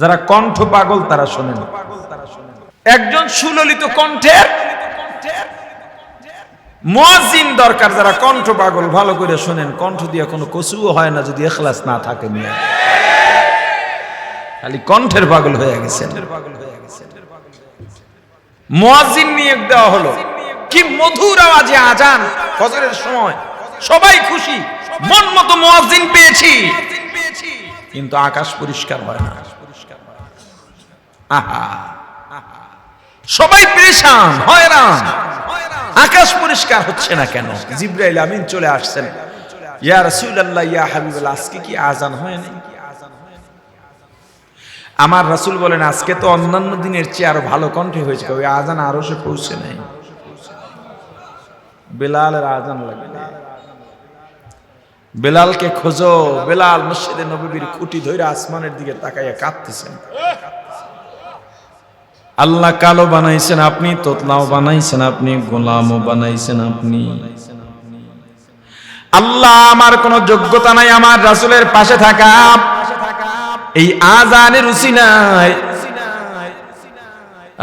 যারা কণ্ঠ পাগল, তারা শোনেন। একজন সুললিত কণ্ঠের মুয়াজ্জিন দরকার, যারা কণ্ঠ পাগল, ভালো করে শোনেন। কণ্ঠ দিয়ে কোনো কসুও হয় না, যদি এখলাস না থাকে মিয়া খালি কণ্ঠের পাগল হয়ে গেছেন। মুয়াজ্জিন নিয়োগ দেওয়া হলো। কি মধুর আওয়াজে আজান, ফজরের সময়। সবাই খুশি। মন মতো মুয়াজ্জিন পেয়েছি। কিন্তু আকাশ পরিষ্কার হয় না। সবাই পেরেশান, হয়রান। আকাশ পরিষ্কার হচ্ছে না কেন? জিব্রাইল আমিন চলে আসছেন। ইয়া রাসূলুল্লাহ, ইয়া হাবিবাল্লাহ, আজকে কি আজান হয় নাই? আমার রাসূল বলেন, আজকে তো অন্যান্য দিনের চেয়ে আরও ভালো কণ্ঠে হয়েছে। ওই আজান আরও সে পৌঁছে নাই? বেলালের আজান লাগে বেলালকে খোঁজো। বেলাল মসজিদে নবীর খুঁটি ধরে আসমানের দিকে তাকাইয়া কাঁদতেছেন। আল্লাহ কালো বানাইছেন আপনি, তোতলাও বানাইছেন আপনি, গোলামও বানাইছেন আপনি। আল্লাহ আমার কোনো যোগ্যতা নাই, আমার রাসূলের পাশে থাকা। এই আজানের রুচি নাই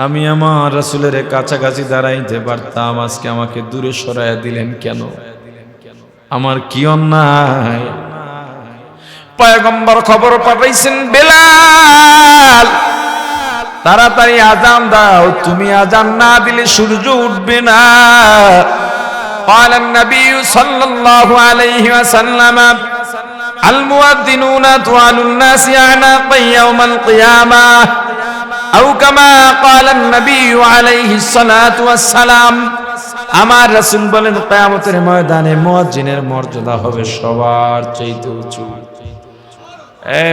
আমি আমার রাসূলের কাছাকাছি দাঁড়াইতে পারতাম, আজকে আমাকে দূরে সরাইয়া দিলেন কেন? আমার কি অন্যায়? পয়গম্বর খবর পাঠাইছেন বেলাল। তাড়াতাড়ি আজান দাও তুমি আজান না দিলে সূর্য উঠবে না قال النبي صلى الله عليه وسلم المؤذنون طوال الناس أعناقا يوم القيامة أو كما قال النبي عليه الصلاة والسلام আমার রাসূল বলেন কিয়ামতের ময়দানে মুয়াজ্জিনের মর্যাদা হবে সবার চাইতে উঁচু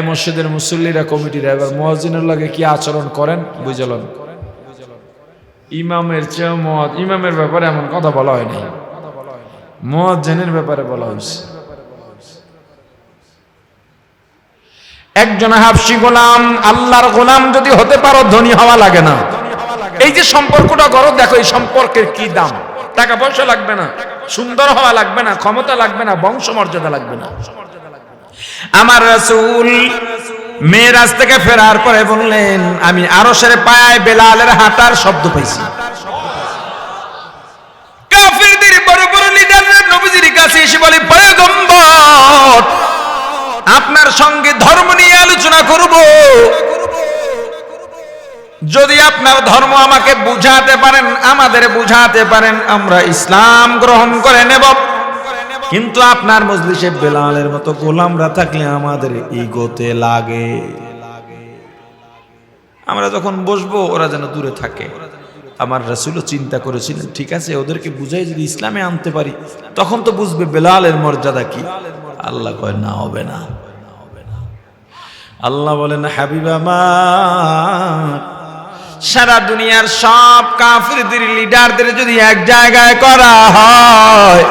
মসজিদের মুসল্লিরা কমিটিরা এবার মুয়াজ্জিনের লাগে কি আচরণ করেন? বুঝলেন ইমামের চেয়ে মত ইমামের ব্যাপারে এমন কথা বলা হয় নাই মুয়াজ্জিনের ব্যাপারে বলা হয়েছে। একজন হাফসি গোলাম, আল্লাহর গোলাম যদি হতে পারো, ধনী হওয়া লাগে না। এই যে সম্পর্কটা করো, দেখো এই সম্পর্কের কি দাম। টাকা পয়সা লাগবে না, সুন্দর হওয়া লাগবে না, ক্ষমতা লাগবে না বংশ মর্যাদা লাগবে না। আমার রাসূল মেয়েরাজ থেকে ফেরার পরে বললেন, আমি আরশের পায় বেলালের হাঁটার শব্দ পাইছি। আপনার সঙ্গে ধর্ম নিয়ে আলোচনা করব। যদি আপনার ধর্ম আমাকে বুঝাতে পারেন, আমাদের বুঝাতে পারেন, আমরা ইসলাম গ্রহণ করে নেব। কিন্তু আপনার মজলিসে বেলালের মতো গোলামরা থাকলে আমাদের ইগোতে লাগে। আমরা যখন বসবো, ওরা যেন দূরে থাকে। আমার রাসুলও চিন্তা করেছিলেন, ঠিক আছে, ওদেরকে বুঝাই যদি ইসলামে আনতে পারি, তখন তো বুঝবে বেলালের মর্যাদা কি। আল্লাহ কয়, না, হবে না। আল্লাহ বলেন, হাবিব আমার, সারা দুনিয়ার সব কাফিরদের লিডারদের যদি এক জায়গায় করা হয়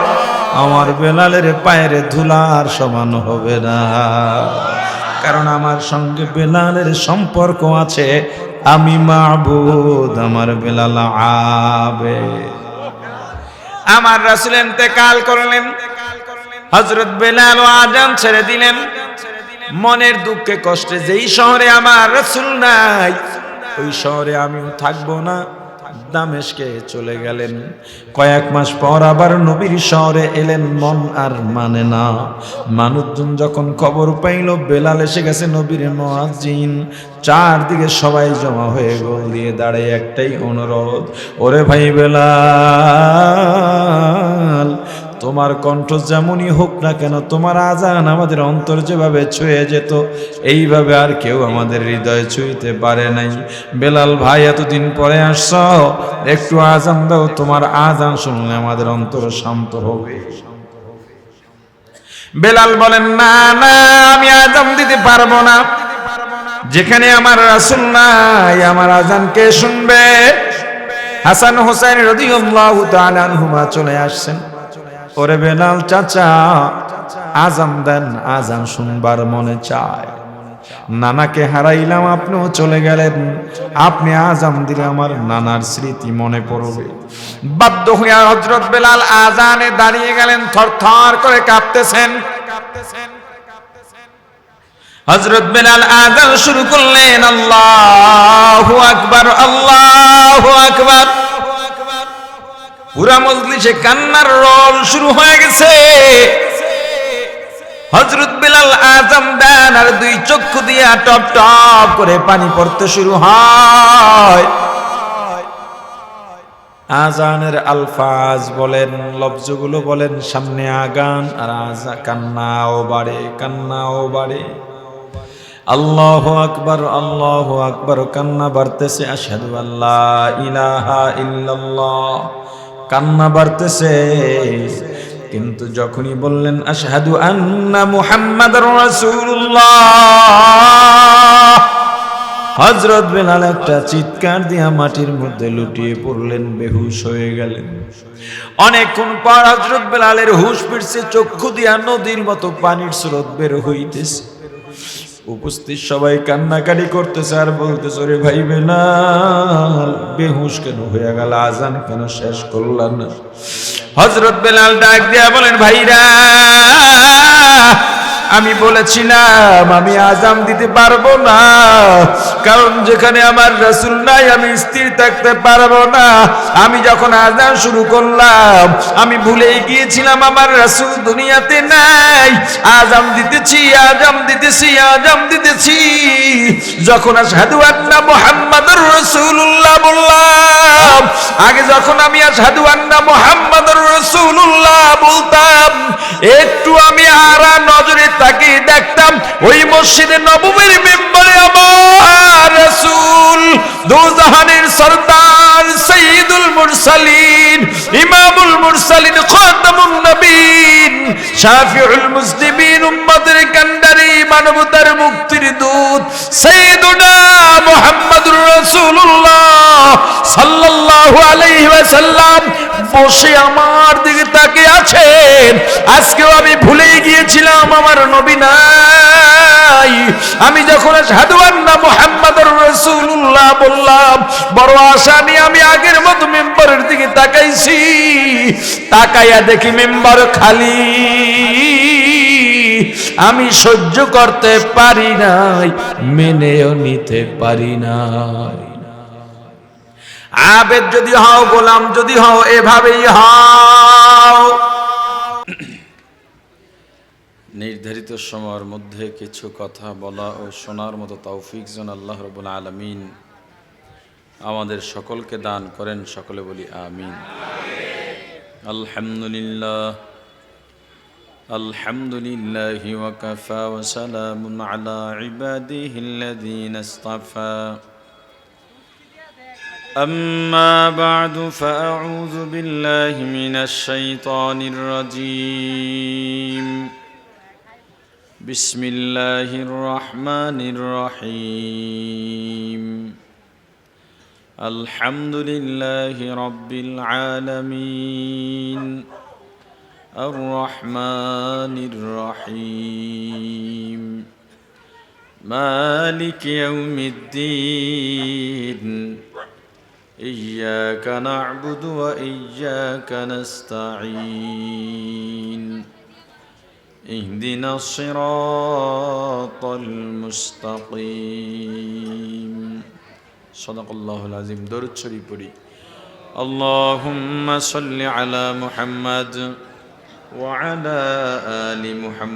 আমার বেলালের পায়ের ধুলার সমান হবে না। কারণ আমার সঙ্গে বেলালের সম্পর্ক আছে, আমি মাহবুদ আমার বেলাল আবে। আমার রাসুল ইন্তেকাল করলেন হজরত বেলাল আজান ছেড়ে দিলেন। মনের দুঃখে কষ্টে যেই শহরে আমার রাসুল নাই, ওই শহরে আমিও থাকব না। দামেশকে চলে গেলেন। কয়েক মাস পর আবার নবীর শহরে এলেন, মন আর মানে না। মানুষজন যখন খবর পাইল, বেলাল এসে গেছে নবীর মহাজিন চারদিকে সবাই জমা হয়ে গোল দিয়ে দাঁড়ায়, একটাই অনুরোধ, ওরে ভাই বেলাল তোমার কণ্ঠ যেমনই হোক না কেন, তোমার আজান আমাদের অন্তর যেভাবে ছুঁয়ে যেত, এইভাবে আর কেউ আমাদের হৃদয় ছুঁইতে পারে নাই। বেলাল ভাই, এতদিন পরে আসছ, একটু আজান দাও, তোমার আজান শুনলে আমাদের অন্তর শান্ত হবে। বেলাল বলেন, না না, আমি আজান দিতে পারব না। যেখানে আমার রাসুল নাই, আমার আজান কে শুনবে? হাসান হোসেন রদিউল্লাহু চলে আসছেন। ওরে বেলাল চাচা, আজান দেন, আজান শুনবার মনে চায়। নানাকে হারাইলাম, আপনিও চলে গেলেন। আপনি আজান দিলে আমার নানার স্মৃতি মনে পড়বে। বাধ্য হয়ে হজরত বেলাল আজানে দাঁড়িয়ে গেলেন থর থর করে কাঁপতেছেন। হজরত বেলাল আজান শুরু করলেন, আল্লাহু। পুরা মজলিসে কান্নার রোল শুরু হয়ে গেছে। হজরত বিলাল আজম দেন আর দুই চক্ষু দিয়া টপ টপ করে পানি পড়তে শুরু হয়। আজানের আলফাজ বলেন, লফজগুলো বলেন, সামনে আগান আর আজা, কান্নাও বাড়ে কান্নাও বাড়ে। আল্লাহ আকবর আল্লাহ আকবর, কান্না বাড়তেছে, আশহাদু আল্লাহ ইলাহা ইল্লাল্লাহ। কান্না বাড়তেছে। কিন্তু যখনই বললেন, আশহাদু আন্না মুহাম্মাদুর রাসূলুল্লাহ হজরত বেলাল একটা চিৎকার দিয়া মাটির মধ্যে লুটিয়ে পড়লেন, বেহুশ হয়ে গেলেন। অনেকক্ষণ পর হজরত বেলালের হুশ ফিরছে, চক্ষু দিয়া নদীর মতো পানির স্রোত বের হইতেছে। উপস্থিত সবাই কান্নাকাটি করতেছে আর বলতেছে রে ভাই বেলাল, বেহুশ কেন হয়ে গেল? আজান কেন শেষ করলাম না? হজরত বেলাল ডাক দিয়া বলেন, ভাইরা আমি বলেছিলাম, আমি আজাম দিতে পারব না। কারণ যেখানে আমার রসুল নাই, আমি স্থির থাকতে পারব না। আমি যখন আজান শুরু করলাম, আমি ভুলেই গিয়েছিলাম, আমার রসুল দুনিয়াতে নাই। আজাম দিতেছি আজাম দিতেছি আজাম দিতেছি। যখন আসাদু আন্না মোহাম্মদুর রসুল্লাহ বললাম, আগে যখন আমি আসাদু আন্না মোহাম্মদুর রসুল্লাহ বলতাম, একটু আমি আরা নজরে তাকে দেখতাম ওই মসজিদে নবমীর মেম্বারে আমার রাসূল দুজাহানের সরদার সৈয়দুল মুরসালিন, ইমামুল মুরসালিন, খাতামুন নবীন, শাফিউল মুসলিমিন, উম্মতের কান্ডারি, মানবতার মুক্তির দূত, সৈয়দুনা মুহাম্মদুর রাসূলুল্লাহ সাল্লাল্লাহু ওয়াসাল্লাম বসে আমার দিকে তাকিয়ে আছেন আজকেও আমি ভুলেই গিয়েছিলাম আমার নবী নাই। আমি যখন আন্না মুহাম্মাদুর রাসূলুল্লাহ বললাম, বড় আশা নিয়ে আমি আগের মতো মেম্বারের দিকে তাকাইছি। তাকাইয়া দেখি মেম্বার খালি। আমি সহ্য করতে পারি নাই, মেনেও নিতে পারি নাই। আবেদ যদি হও, গোলাম যদি হও, এভাবেই হও। নির্ধারিত সময়ের মধ্যে কিছু কথা বলা ও শোনার মতো তৌফিক জন আল্লাহ রবুল আলমিন আমাদের সকলকে দান করেন, সকলে বলি আমিন। আলহামদুলিল্লাহ আলহামদুলিল্লাহ ওয়াকাফা ওয়াসালাম আলা ইবাদিহিল্লাযীনা ইসতাফা أما بعد فأعوذ بالله من الشيطان الرجيم. بسم الله الرحمن الرحيم. الحمد لله رب العالمين. الرحمن الرحيم. مالك يوم الدين. إياك نعبد وإياك نستعين اهدنا الصراط المستقيم صدق الله العظيم درود شريف পড়ি اللهم صل على محمد وعلى آل محمد